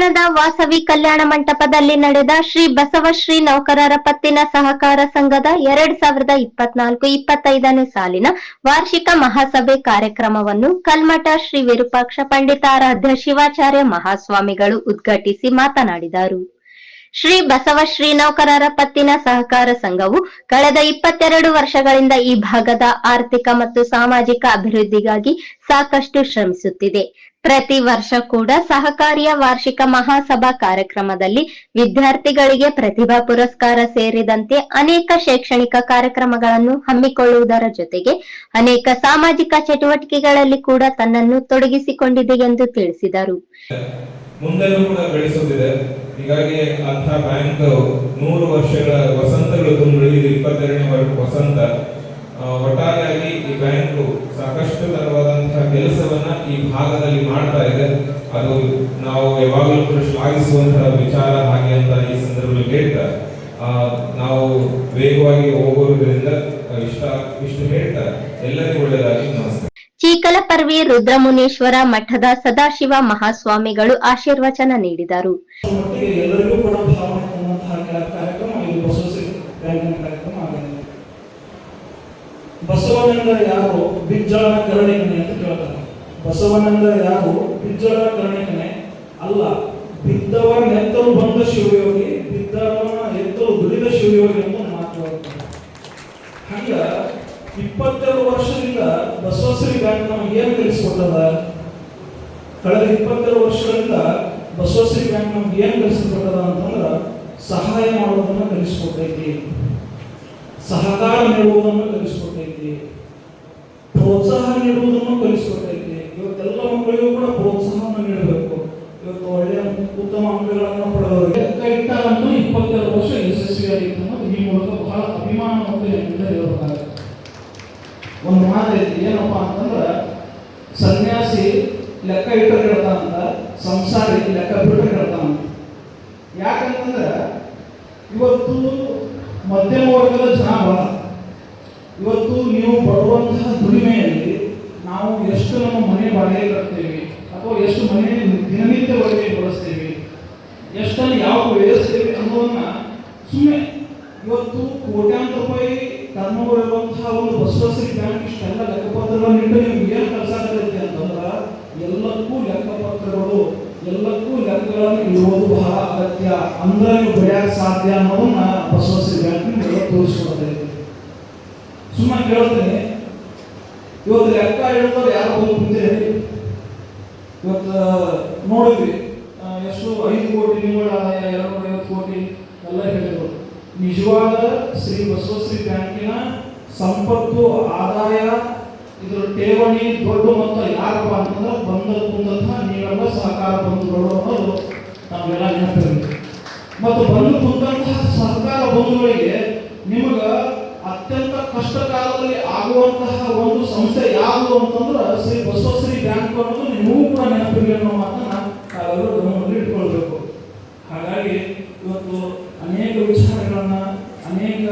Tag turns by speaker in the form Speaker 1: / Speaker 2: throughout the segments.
Speaker 1: ಪಟ್ಟಣದ ವಾಸವಿ ಕಲ್ಯಾಣ ಮಂಟಪದಲ್ಲಿ ನಡೆದ ಶ್ರೀ ಬಸವಶ್ರೀ ನೌಕರರ ಪತ್ತಿನ ಸಹಕಾರ ಸಂಘದ ಎರಡ್ ಸಾವಿರದ ಇಪ್ಪತ್ನಾಲ್ಕು ಇಪ್ಪತ್ತೈದನೇ ಸಾಲಿನ ವಾರ್ಷಿಕ ಮಹಾಸಭೆ ಕಾರ್ಯಕ್ರಮವನ್ನು ಕಲ್ಮಠ ಶ್ರೀ ವಿರೂಪಾಕ್ಷ ಪಂಡಿತಾರಾಧ್ಯ ಶಿವಾಚಾರ್ಯ ಮಹಾಸ್ವಾಮಿಗಳು ಉದ್ಘಾಟಿಸಿ ಮಾತನಾಡಿದರು. ಶ್ರೀ ಬಸವಶ್ರೀ ನೌಕರರ ಪತ್ತಿನ ಸಹಕಾರ ಸಂಘವು ಕಳೆದ ಇಪ್ಪತ್ತೆರಡು ವರ್ಷಗಳಿಂದ ಈ ಭಾಗದ ಆರ್ಥಿಕ ಮತ್ತು ಸಾಮಾಜಿಕ ಅಭಿವೃದ್ಧಿಗಾಗಿ ಸಾಕಷ್ಟು ಶ್ರಮಿಸುತ್ತಿದೆ. ಪ್ರತಿ ವರ್ಷ ಕೂಡ ಸಹಕಾರಿಯ ವಾರ್ಷಿಕ ಮಹಾಸಭಾ ಕಾರ್ಯಕ್ರಮದಲ್ಲಿ ವಿದ್ಯಾರ್ಥಿಗಳಿಗೆ ಪ್ರತಿಭಾ ಪುರಸ್ಕಾರ ಸೇರಿದಂತೆ ಅನೇಕ ಶೈಕ್ಷಣಿಕ ಕಾರ್ಯಕ್ರಮಗಳನ್ನು ಹಮ್ಮಿಕೊಳ್ಳುವುದರ ಜೊತೆಗೆ ಅನೇಕ ಸಾಮಾಜಿಕ ಚಟುವಟಿಕೆಗಳಲ್ಲಿ ಕೂಡ ತನ್ನನ್ನು ತೊಡಗಿಸಿಕೊಂಡಿದೆ ಎಂದು ತಿಳಿಸಿದರು.
Speaker 2: ಹೀಗಾಗಿ ಬ್ಯಾಂಕ್ ನೂರು ವರ್ಷಗಳ ವಸಂತಗಳು ವರ್ಷ ವಸಂತ. ಒಟ್ಟಾರೆಯಾಗಿ ಈ ಬ್ಯಾಂಕ್ ಸಾಕಷ್ಟು ತರವಾದಂತಹ ಕೆಲಸವನ್ನ ಈ ಭಾಗದಲ್ಲಿ ಮಾಡ್ತಾ ಇದೆ. ಅದು ನಾವು ಯಾವಾಗಲೂ ಕೂಡ ಶ್ಲಾಘಿಸುವಂತಹ ವಿಚಾರ ಹಾಗೆ ಅಂತ ಈ ಸಂದರ್ಭದಲ್ಲಿ ಹೇಳ್ತಾ ಆ, ನಾವು ವೇಗವಾಗಿ ಹೋಗೋದ್ರಿಂದ ಇಷ್ಟ ಇಷ್ಟು ಹೇಳ್ತಾ ಎಲ್ಲರಿಗೂ ಒಳ್ಳೆಯದಾಗಿ ನಮಸ್ಕಾರ.
Speaker 1: ಚೀಕಲಪರ್ವಿ ರುದ್ರಮುನೇಶ್ವರ ಮಠದ ಸದಾಶಿವ ಮಹಾಸ್ವಾಮಿಗಳು ಆಶೀರ್ವಚನ ನೀಡಿದರು.
Speaker 3: ಎಲ್ಲರಿಗೂ ಕೂಡ ಭಾವನೆ ಅನ್ನುವಂತಹ ಕೆಲ ಕಾರ್ಯಕ್ರಮ ಇದು ಬಸವಶ್ರೀ ಬ್ಯಾಂಕಿನ ಕಾರ್ಯಕ್ರಮ ಆಗಿದೆ ಬಸವನೆಂದರೆ ಯಾರು? ಬಿಜ್ಜಳನ ಕರುಣಿಕನೆ ಅಂತ ಕೇಳ್ತಾರೆ. ಬಸವನೆಂದರೆ ಯಾರು? ಬಿಜ್ಜಳನ ಕರುಣಿಕನೆ ಅಲ್ಲ. ಬಿದ್ದವರ ನೆತ್ತಲು ಬಂದ ಶಿವಯೋಗಿ, ಬಿದ್ದವನ ಎತ್ತಲು ದುಡಿದ ಶಿವಯೋಗಿ ಅಂತ ಮಾತು ಹಂಗ ಇಪ್ಪತ್ತೆರಡು ವರ್ಷದಿಂದ ಬಸವಶ್ರೀ ಬ್ಯಾಂಕ್ ನಮಗೆ ಏನು ಕಲಿಸ್ಕೊಟ್ಟದ ಕಳೆದ ಇಪ್ಪತ್ತೆರಡು ವರ್ಷಗಳಿಂದ ಬಸವಶ್ರೀ ಬ್ಯಾಂಕ್ ನಮ್ಗೆ ಏನು ಕಲಿಸಿಕೊಟ್ಟದ ಅಂತಂದ್ರೆ ಸಹಾಯ ಮಾಡೋದನ್ನ ಕಲಿಸಿಕೊಟ್ಟೈತಿ ಸಹಕಾರ ನೀಡುವುದನ್ನು ಕಲಿಸಿಕೊಟ್ಟೈತಿ. ಪ್ರೋತ್ಸಾಹ ನೀಡುವುದನ್ನು ಕಲಿಸಿಕೊಟ್ಟೈತಿ ಇವತ್ತೆಲ್ಲ ಮಕ್ಕಳಿಗೂ ಕೂಡ ಪ್ರೋತ್ಸಾಹವನ್ನು ನೀಡಬೇಕು. ಇವತ್ತು ಒಳ್ಳೆಯ ಉತ್ತಮ ಅಂಕಗಳನ್ನು ಪಡೆದವರಿಗೆ ಇಟ್ಟಾಗಂತೂ ಇಪ್ಪತ್ತೆರಡು ವರ್ಷ ಯಶಸ್ವಿಯಾಗಿತ್ತು ಅನ್ನೋದು ಈ ಮೂಲಕ ಬಹಳ ಅಭಿಮಾನವನ್ನು ಹೆಮ್ಮೆಯಿಂದ ಹೇಳಬೇಕಾಗುತ್ತೆ ಒಂದು ಮಾತೈತಿ ಏನಪ್ಪ ಅಂತಂದ್ರೆ, ಸನ್ಯಾಸಿ ಲೆಕ್ಕ ಇಟ್ಟರೆ ಹೇಳ್ತಾನಂತ ಸಂಸಾರಿ ಲೆಕ್ಕ ಬಿಟ್ಟರೆ ಹೇಳ್ತಾನಂತ ಯಾಕಂತಂದ್ರೆ, ಇವತ್ತು ಮಧ್ಯಮ ವರ್ಗದ ಜನ ಇವತ್ತು ನೀವು ಬರುವಂತಹ ದುಡಿಮೆಯಲ್ಲಿ ನಾವು ಎಷ್ಟು ನಮ್ಮ ಮನೆ ಬಾಡಿಗೆ ಕಟ್ತೇವೆ, ಅಥವಾ ಎಷ್ಟು ಮನೆ ದಿನನಿತ್ಯ ಬಳಕೆ ಬಳಸ್ತೇವೆ ಎಷ್ಟನ್ನು ಯಾವ ವ್ಯವಸ್ಥೆಗೆ ಅನ್ನೋದನ್ನ ಸುಮ್ಮನೆ ಇವತ್ತು ಕೋಟ್ಯಾಂತರ ರೂಪಾಯಿ ಟರ್ನೋವರ್ ಇರುವಂತಹ ಒಂದು ಬಸವಸರಿ ಬ್ಯಾಂಕ್ ಇಷ್ಟೆಲ್ಲ ಲೆಕ್ಕಪತ್ರಗಳನ್ನು ಇಟ್ಟು ನಿಮ್ಗೆ ಏನು ಕೆಲಸ ಆಗುತ್ತೆ ಅಂತಂದ್ರೆ ಎಲ್ಲಕ್ಕೂ ಲೆಕ್ಕಪತ್ರಗಳು ಎಲ್ಲಕ್ಕೂ ಲೆಕ್ಕಗಳನ್ನು ಇರುವುದು ಬಹಳ ಅಗತ್ಯ. ಅಂದ್ರೆ ನೀವು ಬೆಳೆಯಕ್ಕೆ ಸಾಧ್ಯ ಅನ್ನೋದನ್ನ ಬ್ಯಾಂಕ್ ನಿಮ್ಗೆಲ್ಲ ತೋರಿಸ್ಕೊಡ್ತೈತಿ ಸುಮ್ಮನೆ ಕೇಳ್ತೇನೆ. ಇವತ್ತು ಲೆಕ್ಕ ಹೇಳಿದವ್ರು ಯಾರು ಬಂದು ಮುಂದೆ ಇವತ್ತು ನೋಡಿದ್ವಿ. ಎಷ್ಟು ಐದು ಕೋಟಿ, ನಿವ್ವಳ ಆದಾಯ ಎರಡು ಐವತ್ತು ಕೋಟಿ ಎಲ್ಲ ಹೇಳಿದ್ರು. ನಿಜವಾದ ಶ್ರೀ ಬಸವಶ್ರೀ ಬ್ಯಾಂಕಿನ ಸಂಪತ್ತು, ಆದಾಯ ಇದ್ರ ಠೇವಣಿ ದೊಡ್ಡ ಮೊತ್ತ ಯಾರಪ್ಪ ಅಂತಂದ್ರೆ ಬಂದ ಕುಂದಂತಹ ನೀವೆಲ್ಲ ಸಹಕಾರ ಬಂಧುಗಳು ಅನ್ನೋದು ನಮಗೆಲ್ಲ ನೆನಪಿರುತ್ತೆ. ಮತ್ತು ಬಂದು ಕುಂತಹ ಸಹಕಾರ ಬಂಧುಗಳಿಗೆ ನಿಮಗ ಅತ್ಯಂತ ಕಷ್ಟ ಕಾಲದಲ್ಲಿ ಆಗುವಂತಹ ಒಂದು ಸಂಸ್ಥೆ ಯಾವುದು ಅಂತಂದ್ರೆ ಶ್ರೀ ಬಸವಶ್ರೀ ಬ್ಯಾಂಕ್ ಅನ್ನೋದು ನಿಮಗೂ ಕೂಡ ನೆನಪಿರಲಿ ಅನ್ನೋ ಮಾತನ್ನ ತಾವೆಲ್ಲರೂ ಗಮನದಲ್ಲಿ ಇಟ್ಕೊಳ್ಬೇಕು. ಹಾಗಾಗಿ ಇವತ್ತು ಅನೇಕ ವಿಚಾರಗಳನ್ನ, ಅನೇಕ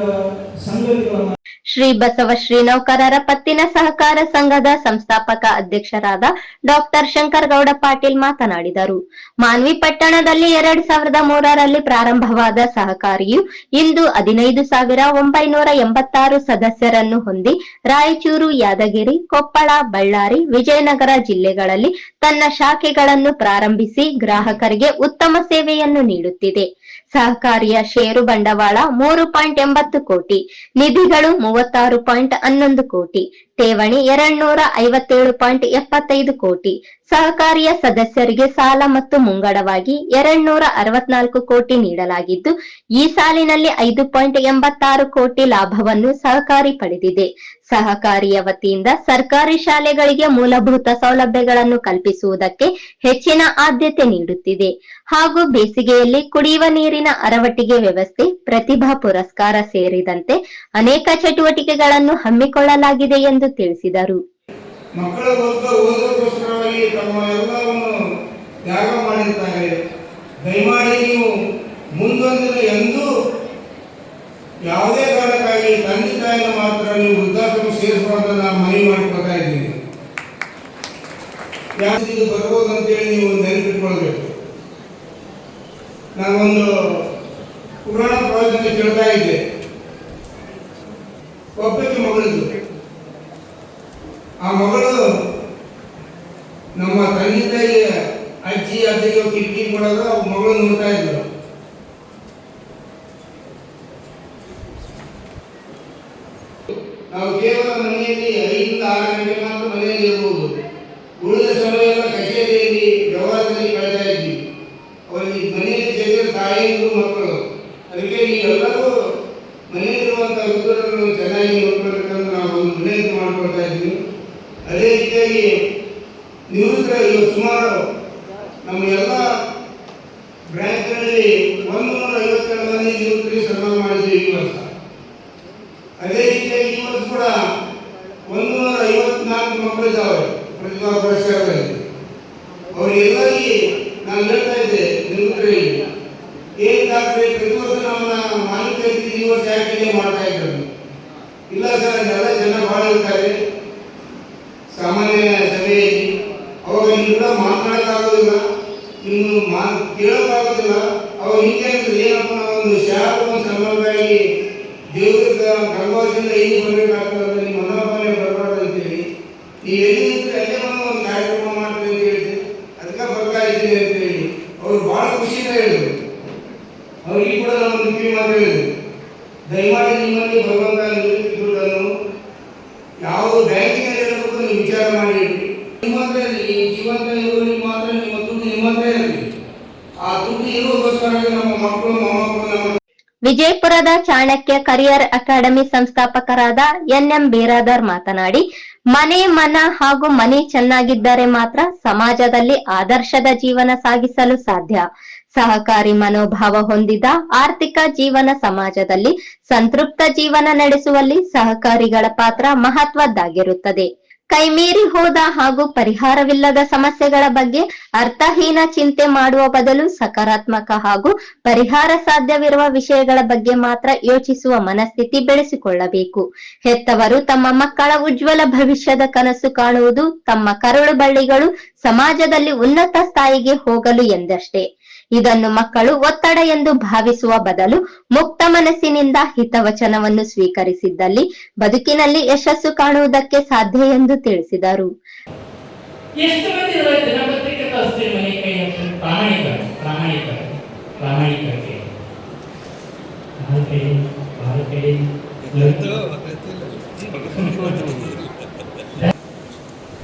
Speaker 3: ಸಂಗತಿಗಳನ್ನ
Speaker 1: ಶ್ರೀ ಬಸವ ಶ್ರೀ ನೌಕರರ ಪತ್ತಿನ ಸಹಕಾರ ಸಂಘದ ಸಂಸ್ಥಾಪಕ ಅಧ್ಯಕ್ಷರಾದ ಡಾಕ್ಟರ್ ಶಂಕರ್ ಗೌಡ ಪಾಟೀಲ್ ಮಾತನಾಡಿದರು. ಮಾನ್ವಿ ಪಟ್ಟಣದಲ್ಲಿ ಎರಡ್ ಸಾವಿರದ ಮೂರರಲ್ಲಿ ಪ್ರಾರಂಭವಾದ ಸಹಕಾರಿಯು ಇಂದು ಹದಿನೈದು ಸಾವಿರ ಒಂಬೈನೂರ ಎಂಬತ್ತಾರು ಸದಸ್ಯರನ್ನು ಹೊಂದಿ ರಾಯಚೂರು, ಯಾದಗಿರಿ, ಕೊಪ್ಪಳ, ಬಳ್ಳಾರಿ, ವಿಜಯನಗರ ಜಿಲ್ಲೆಗಳಲ್ಲಿ ತನ್ನ ಶಾಖೆಗಳನ್ನು ಪ್ರಾರಂಭಿಸಿ ಗ್ರಾಹಕರಿಗೆ ಉತ್ತಮ ಸೇವೆಯನ್ನು ನೀಡುತ್ತಿದೆ. ಸಹಕಾರಿಯ ಷೇರು ಬಂಡವಾಳ ಮೂರು ಪಾಯಿಂಟ್ ಎಂಬತ್ತು ಕೋಟಿ. ನಿಧಿಗಳು ಮೂವತ್ತಾರು ಪಾಯಿಂಟ್ ಹನ್ನೊಂದು ಕೋಟಿ, ಠೇವಣಿ ಎರಡ್ನೂರ ಐವತ್ತೇಳು ಪಾಯಿಂಟ್ ಎಪ್ಪತ್ತೈದು ಕೋಟಿ, ಸಹಕಾರಿಯ ಸದಸ್ಯರಿಗೆ ಸಾಲ ಮತ್ತು ಮುಂಗಡವಾಗಿ ಎರಡ್ನೂರ ಅರವತ್ನಾಲ್ಕು ಕೋಟಿ ನೀಡಲಾಗಿದ್ದು, ಈ ಸಾಲಿನಲ್ಲಿ ಐದು ಪಾಯಿಂಟ್ ಎಂಬತ್ತಾರು ಕೋಟಿ ಲಾಭವನ್ನು ಸಹಕಾರಿ ಪಡೆದಿದೆ. ಸಹಕಾರಿಯ ವತಿಯಿಂದ ಸರ್ಕಾರಿ ಶಾಲೆಗಳಿಗೆ ಮೂಲಭೂತ ಸೌಲಭ್ಯಗಳನ್ನು ಕಲ್ಪಿಸುವುದಕ್ಕೆ ಹೆಚ್ಚಿನ ಆದ್ಯತೆ ನೀಡುತ್ತಿದೆ. ಹಾಗೂ ಬೇಸಿಗೆಯಲ್ಲಿ ಕುಡಿಯುವ ನೀರಿನ ಅರವಟ್ಟಿಗೆ ವ್ಯವಸ್ಥೆ, ಪ್ರತಿಭಾ ಪುರಸ್ಕಾರ ಸೇರಿದಂತೆ ಅನೇಕ ಚಟುವಟಿಕೆಗಳನ್ನು ಹಮ್ಮಿಕೊಳ್ಳಲಾಗಿದೆ ಎಂದು ತಿಳಿಸಿದರು.
Speaker 4: ದಯಮಾಡಿ ನೀವು ಯಾವುದೇ ಕಾರಣಕ್ಕಾಗಿ ತಂದೆ ತಾಯಿನ ಮಾತ್ರ ನೀವು ವೃದ್ಧಾಶ್ರಮ ಸೇರಿಸಬಾರ್ದು ನಾನು ಮನವಿ ಮಾಡಿಕೊಳ್ತಾ ಇದ್ದೀನಿ. ಯಾಕೆ ಇದು ಬರ್ಬೋದು ಅಂತೇಳಿ ನೀವು ನೆನಪಿಟ್ಕೊಳ್ಬೇಕು ನಾನೊಂದು ಪುರಾಣ ಪ್ರವಚನ ಕೇಳ್ತಾ ಇದ್ದೆ. ಒಬ್ಬಕ್ಕೆ ಮಗಳಿದ್ದು. ಆ ಮಗಳು ನಮ್ಮ ತಂದೆ ತಾಯಿಯ ಅಜ್ಜಿ ಅಜ್ಜಿಗೆ ಕಿಟಕಿ ಕೊಡೋದು ಮಗಳು ನೋಡ್ತಾ ಇದ್ರು ನಾವು ಕೇವಲ ಮನೆಯಲ್ಲಿ ಐದರಿಂದ ಆರು ಗಂಟೆ ಮಾತ್ರ ಮನೆಯಲ್ಲಿ ಇರಬಹುದು ಉಳಿದ ಸಮಯ ಕಚೇರಿಯಲ್ಲಿ ವ್ಯವಹಾರದಲ್ಲಿ ಕಳೆದಾ ಇದ್ವಿ. ಅವರಿಗೆ ಮನೆಯಲ್ಲಿ ಸೇರಿದ ತಾಯಿಯರು ಮಕ್ಕಳು. ಅದಕ್ಕೆ ಎಲ್ಲರೂ ಮನೆಯಲ್ಲಿರುವಂಥ ಉದ್ಯೋಗಗಳನ್ನು ಚೆನ್ನಾಗಿ ನೋಡ್ಕೊಳ್ಬೇಕಂತ ನಾವು ಒಂದು ವಿನಂತಿ ಮಾಡ್ಕೊಳ್ತಾ ಇದ್ದೀವಿ. ಅದೇ ರೀತಿಯಾಗಿ ನಿವೃತ್ತರ ಸುಮಾರು ನಮ್ಮ ಎಲ್ಲ ಬ್ರ್ಯಾಂಚ್ಗಳಲ್ಲಿ ಒಂದು ನೂರ ಐವತ್ತೆರಡು ಮಂದಿ ನಿವೃತ್ತರಿಗೆ ಸನ್ಮಾನ ಮಾಡಿದ್ದೀವಿ ಈ ವರ್ಷ ಅದೇ ರೀತಿಯಾಗಿ ವರ್ಷ ಕೂಡ ಒಂದು ಐವತ್ನಾಲ್ಕು ಮಕ್ಕಳು ಇದ್ದಾವೆ, ಪ್ರತಿಭಾ ಪುರಸ್ಕಾರದಲ್ಲಿ. ಅವರಿಗೆಲ್ಲರಿಗೆ ನಾನು ಹೇಳ್ತಾ ಇದ್ದೆ ನಿವೃತ್ತರಿಗೆ ಏನ್ ಡಾಕ್ಟ್ರೆ, ಪ್ರತಿ ವರ್ಷ ನಮ್ಮ ಮಾನ್ಯತೆ ಈ ವರ್ಷ ಯಾಕೆ ಮಾಡ್ತಾ ಇದ್ದಾರೆ? ಇಲ್ಲ ಸರ್ ಎಲ್ಲ ಜನ ಭಾಳ ಇರ್ತಾರೆ ಸಾಮಾನ್ಯ ಸಭೆಯಲ್ಲಿ ಅವಾಗ ನೀವು ಕೂಡ ಮಾತಾಡೋಕ್ಕಾಗೋದಿಲ್ಲ ಇನ್ನು ಮಾ ಕೇಳೋಕ್ಕಾಗೋದಿಲ್ಲ. ಅವಾಗ ಹಿಂಗೆ ಏನಪ್ಪ, ಒಂದು ಶಾಪ, ಒಂದು ಸನ್ಮಾನಕ್ಕಾಗಿ ದೇವರ ಗರ್ಭದಿಂದ ಎಲ್ಲಿ ಬರಬೇಕಾಗ್ತದೆ ಅಂತ ನಿಮ್ಮ ಮನೋಭಾವನೆ ಬರಬಾರ್ದು ಅಂತೇಳಿ. ನೀವು ಎಲ್ಲಿ ನಿಂತ್ರೆ ಅಲ್ಲೇ ಬಂದು ಒಂದು ಕಾರ್ಯಕ್ರಮ ಮಾಡ್ತೀವಿ ಅಂತ ಹೇಳಿದೆ ಅದಕ್ಕೆ ಬರ್ತಾ ಇದ್ದೀನಿ ಅಂತ ಹೇಳಿ ಅವ್ರು ಭಾಳ ಖುಷಿಯಿಂದ ಹೇಳಿದ್ರು. ಅವ್ರಿಗೆ ಕೂಡ ನಾವು ಒಂದು ಕಿವಿ ಮಾತು ಹೇಳಿದ್ರು. ದಯಮಾಡಿ ನಿಮ್ಮಲ್ಲಿ ಬರುವಂತ ನಿವೃತ್ತಿ ದುಡ್ಡನ್ನು ಯಾವ ಬ್ಯಾಂಕಿನಲ್ಲಿ ಇರಬೇಕು ನೀವು ವಿಚಾರ ಮಾಡಿ. ಇಡ್ರಿ. ನಿಮ್ಮ ಹತ್ರ ಇರಲಿ, ಈ ಜೀವಂತ ಇರುವವರಿಗೆ ಮಾತ್ರ ನಿಮ್ಮ ದುಡ್ಡು ನಿಮ್ಮ ಹತ್ರ ಇರಲಿ. ಆ ದುಡ್ಡು ಇರುವುದಕ್ಕೋಸ್ಕರ ನಮ್ಮ ಮಕ್ಕಳು, ಮೊಮ್ಮಕ್ಕಳು ನಮ್ಮ
Speaker 1: ವಿಜಯಪುರದ ಚಾಣಕ್ಯ ಕರಿಯರ್ ಅಕಾಡೆಮಿ ಸಂಸ್ಥಾಪಕರಾದ ಎನ್ ಎಂ ಬೀರಾದರ್ ಮಾತನಾಡಿ, ಮನೆ ಮನ ಹಾಗೂ ಮನೆ ಚೆನ್ನಾಗಿದ್ದರೆ ಮಾತ್ರ ಸಮಾಜದಲ್ಲಿ ಆದರ್ಶದ ಜೀವನ ಸಾಗಿಸಲು ಸಾಧ್ಯ. ಸಹಕಾರಿ ಮನೋಭಾವ ಹೊಂದಿದ ಆರ್ಥಿಕ ಜೀವನ ಸಮಾಜದಲ್ಲಿ ಸಂತೃಪ್ತ ಜೀವನ ನಡೆಸುವಲ್ಲಿ ಸಹಕಾರಿಗಳ ಪಾತ್ರ ಮಹತ್ವದ್ದಾಗಿರುತ್ತದೆ. ಕೈಮೀರಿ ಹೋದ ಹಾಗೂ ಪರಿಹಾರವಿಲ್ಲದ ಸಮಸ್ಯೆಗಳ ಬಗ್ಗೆ ಅರ್ಥಹೀನ ಚಿಂತೆ ಮಾಡುವ ಬದಲು ಸಕಾರಾತ್ಮಕ ಹಾಗೂ ಪರಿಹಾರ ಸಾಧ್ಯವಿರುವ ವಿಷಯಗಳ ಬಗ್ಗೆ ಮಾತ್ರ ಯೋಚಿಸುವ ಮನಸ್ಥಿತಿ ಬೆಳೆಸಿಕೊಳ್ಳಬೇಕು. ಹೆತ್ತವರು ತಮ್ಮ ಮಕ್ಕಳ ಉಜ್ವಲ ಭವಿಷ್ಯದ ಕನಸು ಕಾಣುವುದು ತಮ್ಮ ಕರುಳು ಬಳ್ಳಿಗಳು ಸಮಾಜದಲ್ಲಿ ಉನ್ನತ ಸ್ಥಾಯಿಗೆ ಹೋಗಲು ಎಂದಷ್ಟೇ. ಇದನ್ನು ಮಕ್ಕಳು ಒತ್ತಡ ಎಂದು ಭಾವಿಸುವ ಬದಲು ಮುಕ್ತ ಮನಸ್ಸಿನಿಂದ ಹಿತವಚನವನ್ನು ಸ್ವೀಕರಿಸಿದ್ದಲ್ಲಿ ಬದುಕಿನಲ್ಲಿ ಯಶಸ್ಸು ಕಾಣುವುದಕ್ಕೆ ಸಾಧ್ಯ ಎಂದು ತಿಳಿಸಿದರು.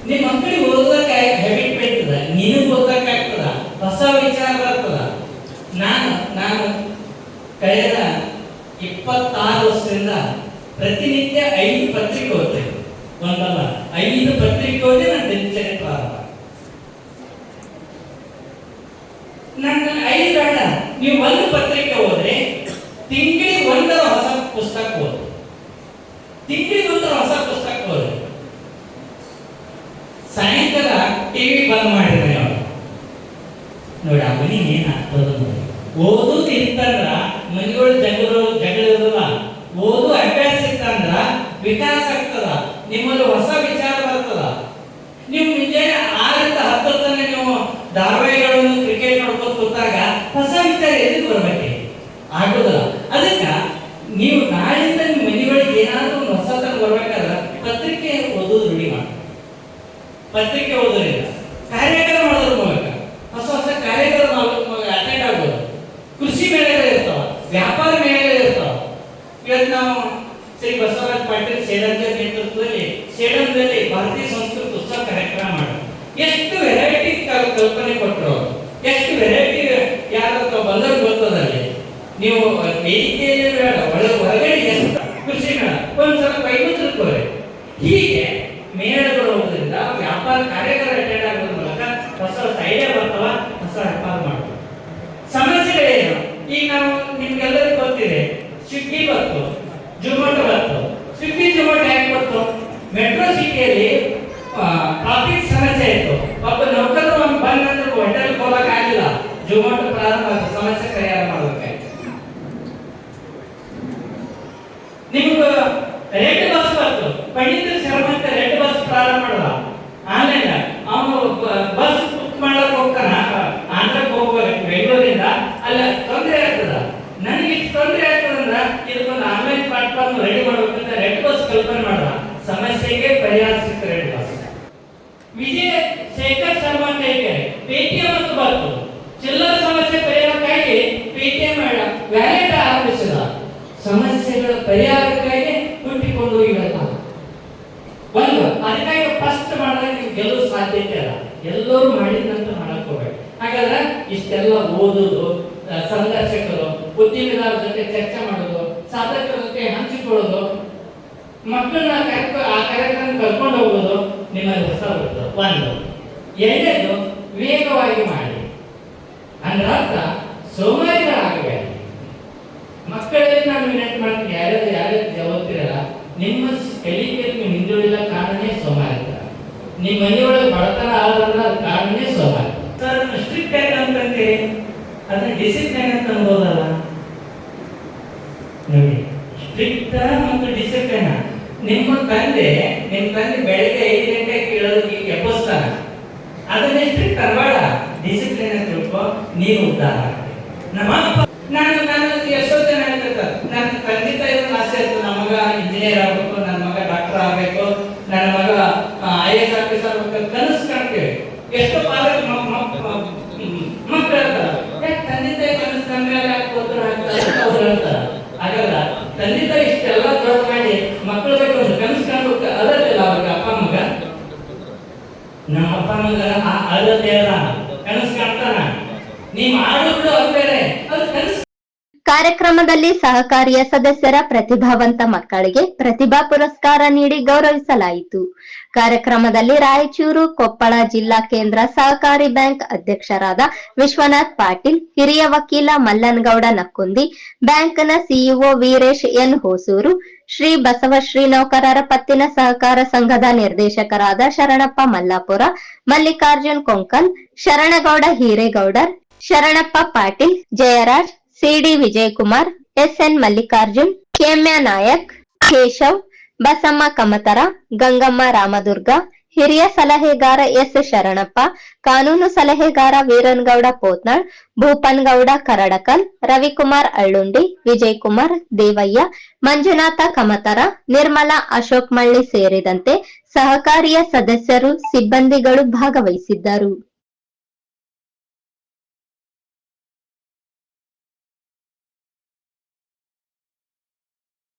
Speaker 5: ನಿಮ್ಮ ಮಕ್ಕಳಿಗೆ ಓದೋದಕ್ಕೆ ಹ್ಯಾಬಿಟ್ ಬೆಳ್ತದ ನಿನಗೆ ಓದೋದಕ್ಕೆ ಆಗ್ತದ ಹೊಸ ವಿಚಾರ ಬರ್ತದ ನಾನು ನಾನು ಕಳೆದ ಇಪ್ಪತ್ತಾರು ವರ್ಷದಿಂದ ಪ್ರತಿನಿತ್ಯ ಐದು ಪತ್ರಿಕೆ ಓದ್ತೆ ಒಂದಲ್ಲ ಐದು ಪತ್ರಿಕೆ ಓದಿ ನನ್ನ ದಿನಚರಿ ಪ್ರಾರಂಭ ನನ್ನ ಐದು ಬೇಡ ನೀವು ಒಂದು ಪತ್ರಿಕೆ ಹೋದ್ರೆ, ತಿಂಗಳಿಗೆ ಒಂದರ ಹೊಸ ಪುಸ್ತಕ ಓದಿ ತಿಂಗಳಿಗೆ ಒಂದರ ಹೊಸ ಪುಸ್ತಕ ಓದಿ ಸಾಯಂಕಾಲ ಟಿವಿ ಬಂದ್ ಮಾಡಿದ್ರೆ ಅವ್ರು ನೋಡಿ ಆ ಮನೆಗೆ ಏನಾಗ್ತದ ಓದು ಓದುದು ಮನೆಯೊಳಗೆ ಜನರು ಜಗಳ ಜಗಳ ಇರಲ್ಲ ಓದು ಅಭ್ಯಾಸ ಇತ್ತಂದ್ರ ವಿಕಾಸ ಆಗ್ತದ ನಿಮ್ಮಲ್ಲಿ ಹೊಸ ವಿಚಾರ ಬರ್ತದ. ನೀವು ಮುಂಜಾನೆ ಆರಿಂದ ಹತ್ತು ತನಕ ನೀವು ಧಾರಾವಾಹಿಗಳನ್ನು ಕ್ರಿಕೆಟ್ ನೋಡ್ಕೊಂಡು ಕೂತಾಗ ಹೊಸ ವಿಚಾರ ಎಲ್ಲಿ ಬರ್ಬೇಕು? ಆಗುದಿಲ್ಲ ಅದಕ್ಕ ನೀವು ನಾಳಿಂದ ನಿಮ್ಮ ಮನೆಗಳಿಗೆ ಏನಾದ್ರೂ ಒಂದು ಹೊಸತನ ಬರ್ಬೇಕಾದ್ರೆ ಪತ್ರಿಕೆ ಓದೋದು ರೂಢಿ ಮಾಡಿ ಪತ್ರಿಕೆ ಓದೋದ್ರಿಂದ ಕಾರ್ಯಕ್ರಮ ಮಾಡೋದ್ರ ಮೂಲಕ ಹೊಸ ಹೊಸ ಕಾರ್ಯಕ್ರಮ ಅಟೆಂಡ್ ಆಗ್ಬೋದು ಕೃಷಿ ಮೇಳಗಳು ಇರ್ತಾವ ವ್ಯಾಪಾರ ಮೇಳಗಳು ಇರ್ತಾವ ಇವತ್ತು ನಾವು ಶ್ರೀ ಬಸವರಾಜ ಪಾಟೀಲ್ ಸೇಡಂಜ ನೇತೃತ್ವದಲ್ಲಿ ಸೇಡಂದಲ್ಲಿ ಭಾರತೀಯ ಸಂಸ್ಕೃತಿ ಉತ್ಸವ ಕಾರ್ಯಕ್ರಮ ಮಾಡಿ ಎಷ್ಟು ವೆರೈಟಿ ಕಲ್ಪನೆ ಕೊಟ್ಟರು. ಎಷ್ಟು ವೆರೈಟಿ ಯಾರು ಬಂದರು ಗೊತ್ತದಲ್ಲಿ? ನೀವು ವೇದಿಕೆಯಲ್ಲಿ ಬೇಡ ಒಳ ಹೊರಗಡೆ ಎಷ್ಟು ಕೃಷಿ ಮೇಳ ಒಂದ್ಸಲ ಕೈ ಮುಚ್ಚಿರ್ತಾರೆ ಹೀಗೆ ಮೇಳಗಳು ಹೋಗೋದ್ರಿಂದ ವ್ಯಾಪಾರ ಕಾರ್ಯಗಳ ಅಟೆಂಡ್ ಆಗೋದ್ರ ಮೂಲಕ ಹೊಸ ಹೊಸ ಐಡಿಯಾ ಬರ್ತಾವ, ಹೊಸ ವ್ಯಾಪಾರ ಮಾಡ್ತಾರೆ ಸಮಸ್ಯೆಗಳೇನು? ಈಗ ನಾವು ನಿಮ್ಗೆಲ್ಲರಿಗೂ ಗೊತ್ತಿದೆ ಸ್ವಿಗ್ಗಿ ಬಂತು ಜೊಮ್ಯಾಟೊ ಬಂತು. ಸ್ವಿಗ್ಗಿ ಜೊಮ್ಯಾಟೊ ಯಾಕೆ ಬಂತು ಮೆಟ್ರೋ ಸಿಟಿಯಲ್ಲಿ ಟ್ರಾಫಿಕ್ ಸಮಸ್ಯೆ ಇತ್ತು. ಒಬ್ಬ ನೌಕರ ಒಂದು ಅಂದ್ರೆ ಹೋಟೆಲ್ ಹೋಗಕ್ ಆಗಿಲ್ಲ. ಜೊಮ್ಯಾಟೊ ಪ್ರಾರಂಭ ಆಯ್ತು. ಸಮಸ್ಯೆ ಪರಿಹಾರ ಮಾಡೋಕೆ ನಿಮ್ಗೆ ರೆಡ್ ಬಸ್ ಬಂತು. ಪಂಡಿತ ಶರ್ಮಂತ ರೆಡ್ ಬಸ್ ಪ್ರಾರಂಭ ಮಾಡಲ್ಲ ಆಮೇಲೆ ಅವನು ಬಸ್ ಬುಕ್ ಮಾಡಕ್ ಹೋಗ್ತಾನ. ಆಂಧ್ರಕ್ಕೆ ಹೋಗ್ಬೇಕು ಬೆಂಗಳೂರಿಂದ. ಅಲ್ಲ, ತೊಂದರೆ ಆಗ್ತದ? ನನಗೆ ತೊಂದರೆ ಆಗ್ತದಂದ್ರ ಇದಕ್ಕೊಂದು ಆನ್ಲೈನ್ ಪ್ಲಾಟ್ಫಾರ್ಮ್ ರೆಡಿ ಕಲ್ಪನೆ ಮಾಡಲ್ಲ. ಸಮಸ್ಯೆಗೆ ಪರಿಹಾರ ಸಿಗ್ತಾರೆ ವಿಜಯ ಶೇಖರ್ ಶರ್ಮಾ ಅಂತ ಹೇಳ್ತಾರೆ ಪೇಟಿಎಂ ಅಂತ ಬಂತು. ಚಿಲ್ಲರ ಸಮಸ್ಯೆ ಪರಿಹಾರಕ್ಕಾಗಿ ಪೇಟಿಎಂ ವ್ಯಾಲೆಟ್ ಆರಂಭಿಸಿದ. ಸಮಸ್ಯೆಗಳ ಪರಿಹಾರಕ್ಕಾಗಿ ಹುಟ್ಟಿಕೊಂಡು ಹೋಗಿರಲ್ಲ ಒಂದು, ಅದಕ್ಕಾಗಿ ಫಸ್ಟ್ ಮಾಡಿದಾಗ ನೀವು ಗೆಲ್ಲುವ ಸಾಧ್ಯತೆ ಅಲ್ಲ ಎಲ್ಲರೂ ಮಾಡಿದಂತ ಮಾಡಕ್ ಹೋಗ್ಬೇಕು ಹಾಗಾದ್ರೆ ಇಷ್ಟೆಲ್ಲ ಓದೋದು ಸಂದರ್ಶಕರು ಉದ್ಯಮಿದಾರರ ಜೊತೆ ಚರ್ಚೆ ಮಾಡೋದು, ಸಾಧಕರ ಜೊತೆ ಹಂಚಿಕೊಳ್ಳೋದು ಮಕ್ಕಳನ್ನ ಕರೆಕ್ಟ್ ಆ ಕಾರ್ಯಕ್ರಮ ಕರ್ಕೊಂಡು ಹೋಗೋದು ನಿಮ್ಮಲ್ಲಿ ಹೊಸ ಬರ್ತದೆ ಒಂದು. ಎರಡನೇದು, ವೇಗವಾಗಿ ಮಾಡಿ. ಅಂದ್ರೆ ಅರ್ಥ ಸೋಮಾರಿಗಳಾಗಬೇಡಿ. ಮಕ್ಕಳಲ್ಲಿ ನಾನು ವಿನಂತಿ ಮಾಡ್ತೀನಿ, ಯಾರ್ಯಾರು ಯಾರ್ಯಾರು ಓದ್ತಿರಲ್ಲ ನಿಮ್ಮ ಕಲಿಕೆಯಲ್ಲಿ ಹಿಂದುಳಿದ ಕಾರಣನೇ ಸೋಮಾರಿತ. ನಿಮ್ಮ ಮನೆಯೊಳಗೆ ಬಡತನ ಆದ್ರಲ್ಲ ಅದ್ ಕಾರಣನೇ ಸೋಮಾರಿ ಸರ್ ಸ್ಟ್ರಿಕ್ಟ್ ಆಗಿ ಅಂತಂದ್ರೆ ಅದನ್ನ ಡಿಸಿಪ್ಲಿನ್ ಅಂತ ಅನ್ಬೋದಲ್ಲ ನೋಡಿ ಸ್ಟ್ರಿಕ್ಟ್ ಮತ್ತು ಡಿಸಿಪ್ಲಿನ್ ನಿಮ್ಮ ತಂದೆ ನಿಮ್ಮ ತಂದೆ ಬೆಳಗ್ಗೆ ಐದು ಗಂಟೆ ಕೇಳೋದಕ್ಕೆ ಎಬ್ಬಿಸ್ತಾನ ಅದನ್ನೆಷ್ಟು ಅನ್ಬೇಡ ಡಿಸಿಪ್ಲಿನ್ ಅಂತ ತಿಳ್ಕೊ, ನೀನು ಉದ್ದಾರ. ನಮ್ಮ ನಾನು ನಾನು ಎಷ್ಟೋ ಜನ ಹೇಳ್ತಿರ್ತಾರೆ ನನ್ನ ಖಂಡಿತ ತಾಯಿ ಆಸೆ ಇತ್ತು. ನಮ್ಮ ಮಗ ಇಂಜಿನಿಯರ್ ಆಗಬೇಕು, ನನ್ನ ಮಗ ಡಾಕ್ಟರ್ ಆಗ್ಬೇಕು ನನ್ನ ಮಗ ಐ ಎಸ್ ಆಫೀಸರ್ ಆಗ್ಬೇಕು ಕನಸು ಕಾಣ್ತೇವೆ ಎಷ್ಟೋ ಪಾಲಕ ಮಕ್ಕಳು ಹೇಳ್ತಾರೆ ಯಾಕೆ ತಂದೆ ತಾಯಿ ಕನಸು ಕಂಡ್ರೆ ಯಾಕೆ ಗೊತ್ತು ಆಗ್ತಾರೆ ಅಂತ ಅವ್ರು ಹೇಳ್ತಾರೆ ಹಾಗಲ್ಲ ತಂದೆ ತಾಯಿ ಇಷ್ಟೆಲ್ಲ ದೊಡ್ಡ ಮಾಡಿ ಮಕ್ಕಳ ಬಗ್ಗೆ ಒಂದು ಕನಸು ಕಾಣ್ಬೇಕು ಅದರಲ್ಲ ಅವ್ರಿಗೆ ಅಪ್ಪ ಮಗ ನಮ್ಮ ಅಪ್ಪ ಮಗ ಆ ಅಳತೆ ಅಲ್ಲ ಕನಸು ಕಾಣ್ತಾನ ಬೇರೆ ಅದು ಕನಸು
Speaker 1: ಕಾರ್ಯಕ್ರಮದಲ್ಲಿ ಸಹಕಾರಿಯ ಸದಸ್ಯರ ಪ್ರತಿಭಾವಂತ ಮಕ್ಕಳಿಗೆ ಪ್ರತಿಭಾ ಪುರಸ್ಕಾರ ನೀಡಿ ಗೌರವಿಸಲಾಯಿತು. ಕಾರ್ಯಕ್ರಮದಲ್ಲಿ ರಾಯಚೂರು, ಕೊಪ್ಪಳ ಜಿಲ್ಲಾ ಕೇಂದ್ರ ಸಹಕಾರಿ ಬ್ಯಾಂಕ್ ಅಧ್ಯಕ್ಷರಾದ ವಿಶ್ವನಾಥ್ ಪಾಟೀಲ್, ಹಿರಿಯ ವಕೀಲ ಮಲ್ಲನ್ಗೌಡ ನಕ್ಕುಂದಿ, ಬ್ಯಾಂಕ್ನ ಸಿಇಒ ವೀರೇಶ್ ಎನ್ ಹೊಸೂರು, ಶ್ರೀ ಬಸವ ಶ್ರೀ ನೌಕರರ ಪತ್ತಿನ ಸಹಕಾರ ಸಂಘದ ನಿರ್ದೇಶಕರಾದ Sharanappa Mallapur, Mallikarjun Konkal Sharanagouda Hiregoudar, Sharanappa Patil, Jayaraj C D Vijayakumar, S N Mallikarjun, Kemya Nayak, Keshav, Basamma Kamatara, Gangamma Ramadurga, ಹಿರಿಯ ಸಲಹೆಗಾರ ಎಸ್ ಶರಣಪ್ಪ, ಕಾನೂನು ಸಲಹೆಗಾರ ವೀರನ್ಗೌಡ ಪೋತ್ನಾಳ್, ಭೂಪನ್ಗೌಡ ಕರಡಕಲ್, ರವಿಕುಮಾರ್ ಅಳ್ಳುಂಡಿ, ವಿಜಯಕುಮಾರ್ ದೇವಯ್ಯ, ಮಂಜುನಾಥ ಕಮತರ, ನಿರ್ಮಲಾ ಅಶೋಕ್ ಮಳ್ಳಿ ಸೇರಿದಂತೆ ಸಹಕಾರಿಯ ಸದಸ್ಯರು, ಸಿಬ್ಬಂದಿಗಳು ಭಾಗವಹಿಸಿದ್ದರು.